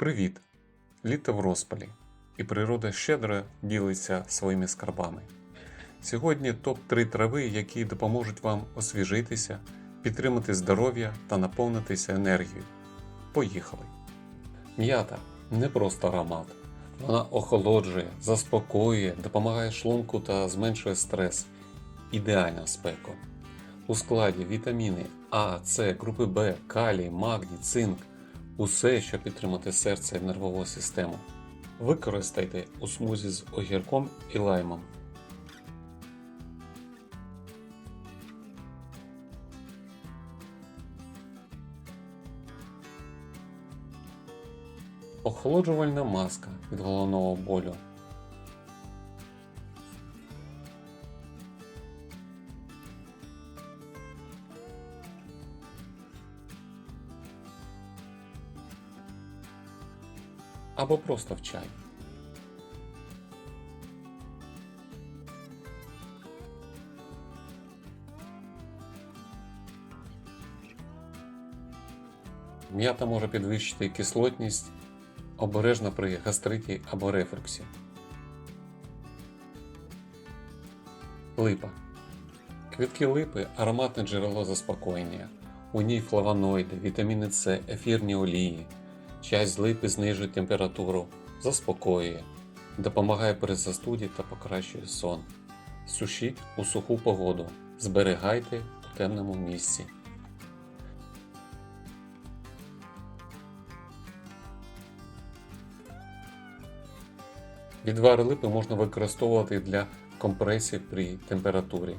Привіт! Літо в розпалі, і природа щедро ділиться своїми скарбами. Сьогодні топ-3 трави, які допоможуть вам освіжитися, підтримати здоров'я та наповнитися енергією. Поїхали! М'ята не просто аромат. Вона охолоджує, заспокоює, допомагає шлунку та зменшує стрес. Ідеальна спеку. У складі вітаміни А, С, групи В, калій, магній, цинк усе, щоб підтримати серце і нервову систему. Використайте у смузі з огірком і лаймом. Охолоджувальна маска від головного болю. Або просто в чай. М'ята може підвищити кислотність обережно при гастриті або рефлюксі. Липа. Квітки липи ароматне джерело заспокоєння. У ній флавоноїди, вітаміни С, ефірні олії. Чай з липи знижує температуру, заспокоює, допомагає при застуді та покращує сон. Сушіть у суху погоду. Зберігайте у темному місці. Відвар липи можна використовувати для компресії при температурі.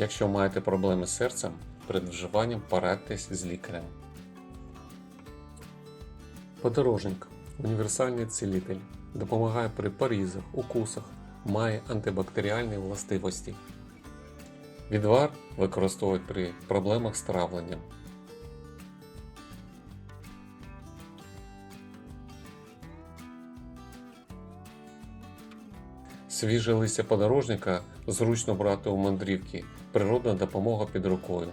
Якщо маєте проблеми з серцем, перед вживанням порадьтесь з лікарем. Подорожник універсальний цілитель. Допомагає при порізах, укусах, має антибактеріальні властивості. Відвар використовують при проблемах з травленням. Свіже листя подорожника зручно брати у мандрівки, природна допомога під рукою.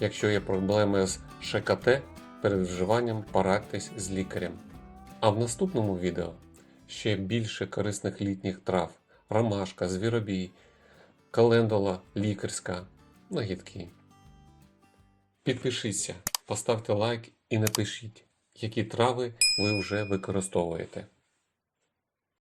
Якщо є проблеми з ШКТ, перед вживанням порадьтесь з лікарем. А в наступному відео ще більше корисних літніх трав: ромашка, звіробій, календула, лікарська, нагідки. Підпишіться, поставте лайк і напишіть, які трави ви вже використовуєте.